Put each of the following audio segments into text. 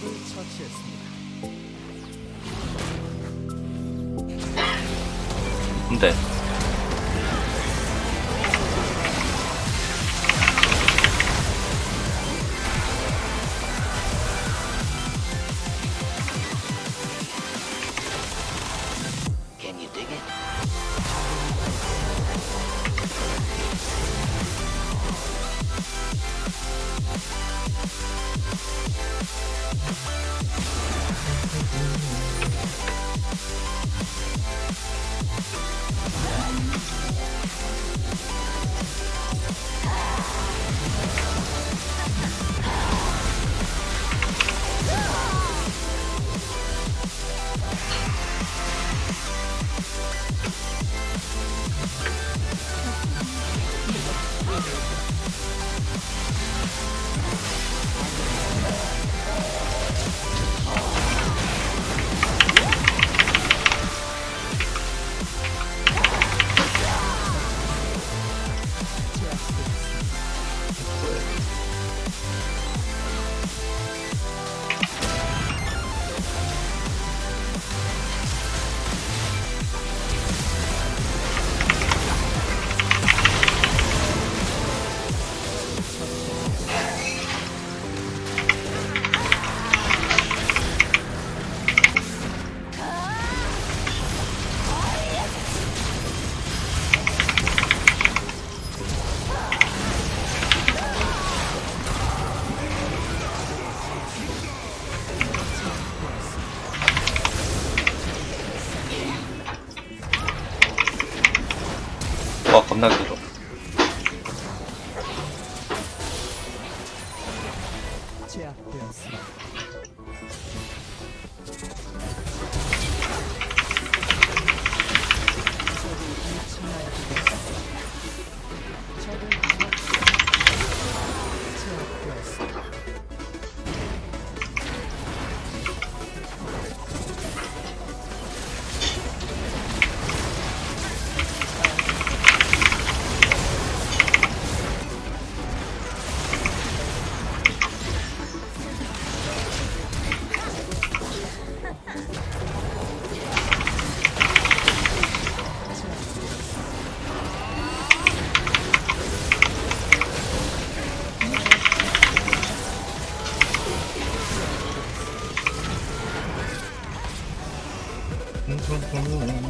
적을 처치했습니다. 근데 제압되었습니다. Ooh.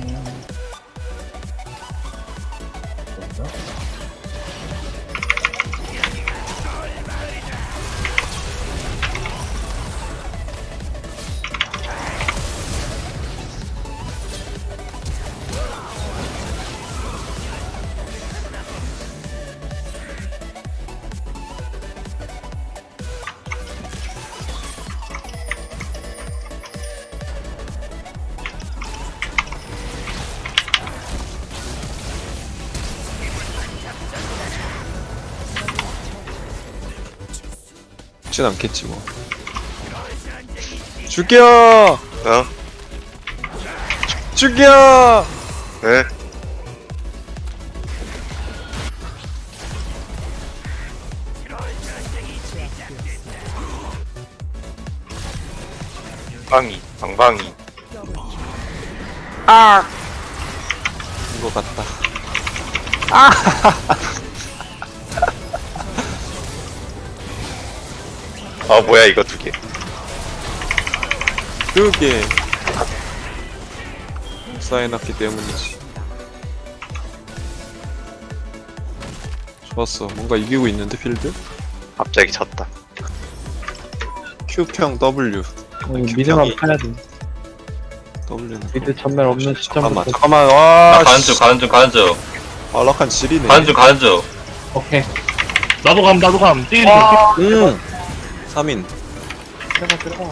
죽진 않겠지 뭐. 죽여! 어? 죽여! 왜? 방방이 방방이. 이거 같다. 아 뭐야 이거 두 개. 그게 쌓여놨기 때문이지. 좋았어. 뭔가 이기고 있는데 필드? 갑자기 졌다. Q평 W. 미드만 파야 돼. W는 미드 전멸 없는 잠깐만 시점부터. 잠깐만 나 와 가는 중 가는 중 가는 중. 아락한 지리네. 가는 중 가는 중. 오케이. 나도 감, 나도 감. 뛰는 응 3인 들어가, 들어가.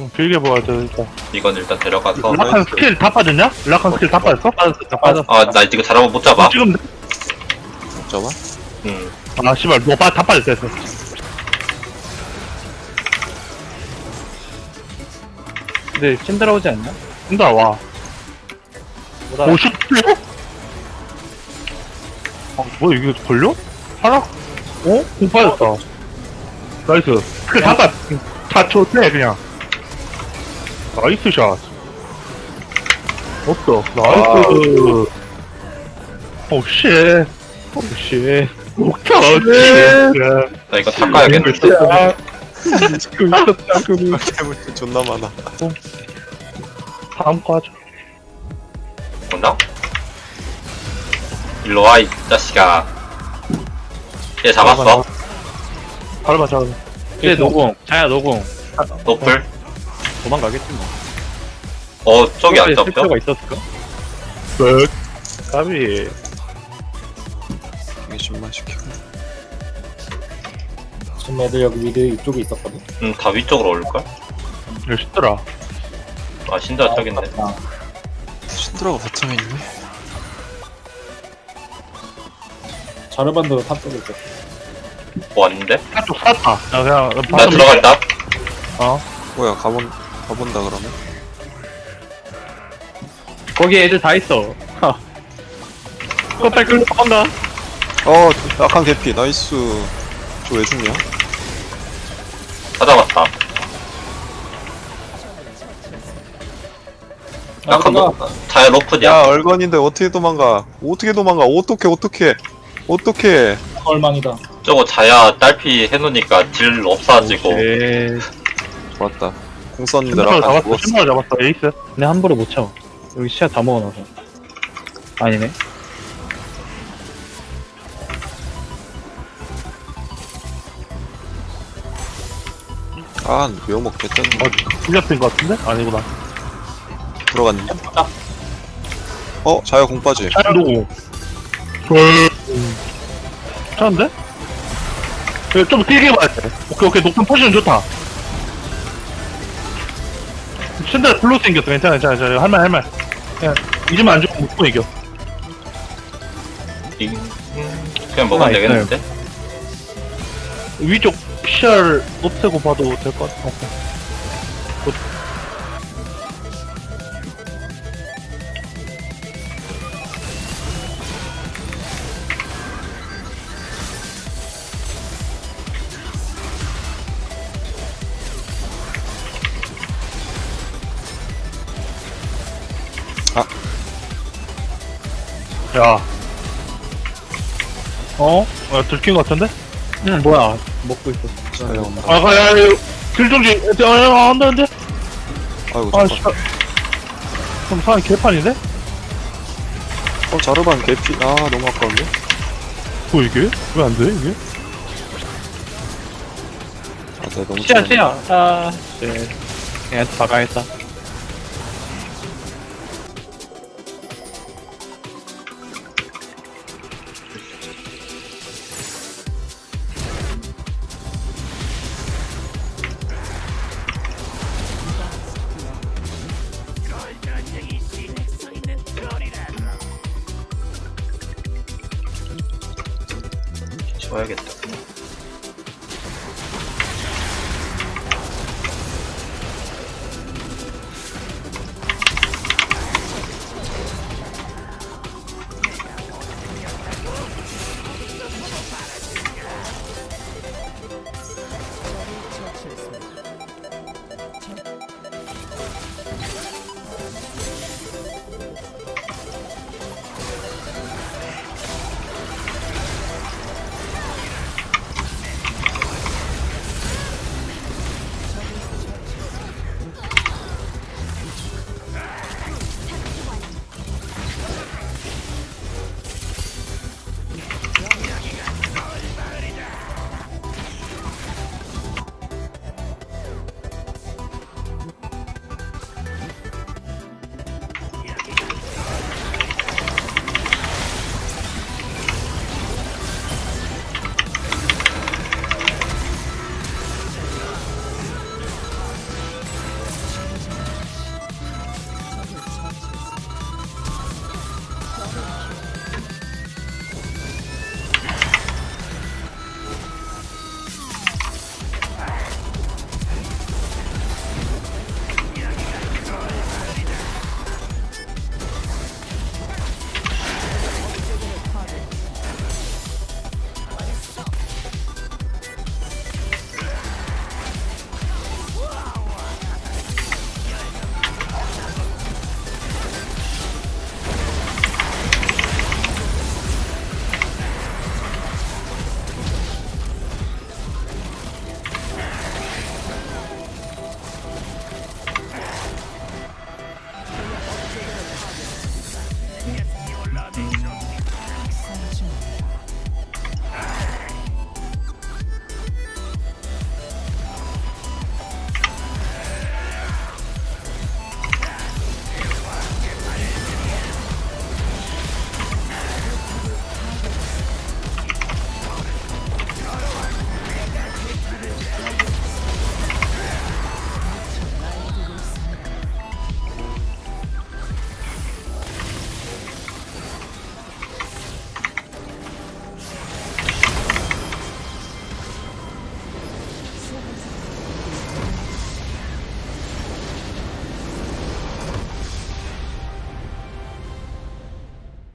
응, 길게 보아야 돼, 일단. 이건 일단 데려가서 락한 스킬 다 빠졌냐? 락한 스킬 다 빠졌어? 빠졌어, 다 빠졌어. 아 나 이거 잘하면 못 잡아 지금, 못 잡아? 응 아, 씨발, 너 빠, 다 빠졌어, 했어. 근데, 신드라 오지 않냐? 신드라 와. 오, 씨, 풀려? 아, 뭐야, 이게 걸려? 하나? 어? 공 빠졌다. 나이스. 다 빠졌어. 다 쳤네, 그냥. 나이스 샷. 없어. 나이스. 오, 쉣. 오, 쉣. 옥타, 쉣. 나 이거 닦아야겠는데. 그 있었다, 그 때문에 존나 많아. 다음 거 하자. 온다? 일로 와, 이 자식아. 얘 잡았어. 바로 맞아. 얘 노공. 자야 노공. 노플. 도망가겠지 뭐. 어, 저기 안 잡혀? 가 있었을까? 끝. 까비. 이게 좀만 시켜. 지금 애들 여기 미드 이쪽에 있었거든. 음, 다 위쪽으로 올걸? 이거 쉽더라. 아, 신드라 저기 있네. 아, 신드라가 바텀에 있네. 자르반도 탑 쪽에 있어. 뭐 왔는데? 한쪽 쐈다. 나 그냥, 나 들어갔다. 뭐야 가본 가본다 그러면? 거기 애들 다 있어. 껐다 끌고 간다. 어 약한 개피 나이스. 저 왜 죽냐? 다 잡았다. 약간 아, 뭐, 자야 로프냐? 야 얼건인데 어떻게 도망가? 어떻게 도망가? 어떻게 어떻게 어떻게? 얼망이다. 저거 자야 딸피 해놓으니까 딜 없어지고. 에 좋았다. 공 썼는데 신발 잡았어. 죽었어. 신발 잡았어. 에이스. 근데 함부로 못 쳐. 여기 시야 다 먹어놔서. 아니네. 아 묘목 개쩌는 어, 풀렸던 것 같은데? 아니구나. 들어갔는데. 어 자야 공 빠지. 잘 누구? 괜찮은데? 이거 좀 길게 봐야 돼. 오케이, 오케이. 높은 포지션 좋다. 신들 블루 생겼어. 괜찮아, 괜찮아. 괜찮아. 할 말, 할말. 그냥, 이즈만 안 죽고 무조건 이겨. 이- 음, 그냥 먹으면 하나 되겠는데? 위쪽 시야를 없애고 봐도 될 것 같아. 오케이. 아. 야. 어? 어, 들킨 것 같은데? 응, 뭐야. 먹고 있었어. 자야. 아, 가, 야, 야, 길정지, 아, 야, 안 돼, 안 돼. 아이고 아, 잠깐. 씨. 그럼 사람 개판인데? 어 자르반 개피. 아 너무 아까운데. 뭐 이게? 왜 안 돼, 이게? 아 내가 너무 시야. 시야. 아, 네. 그냥 박아야겠다. 치워야겠다.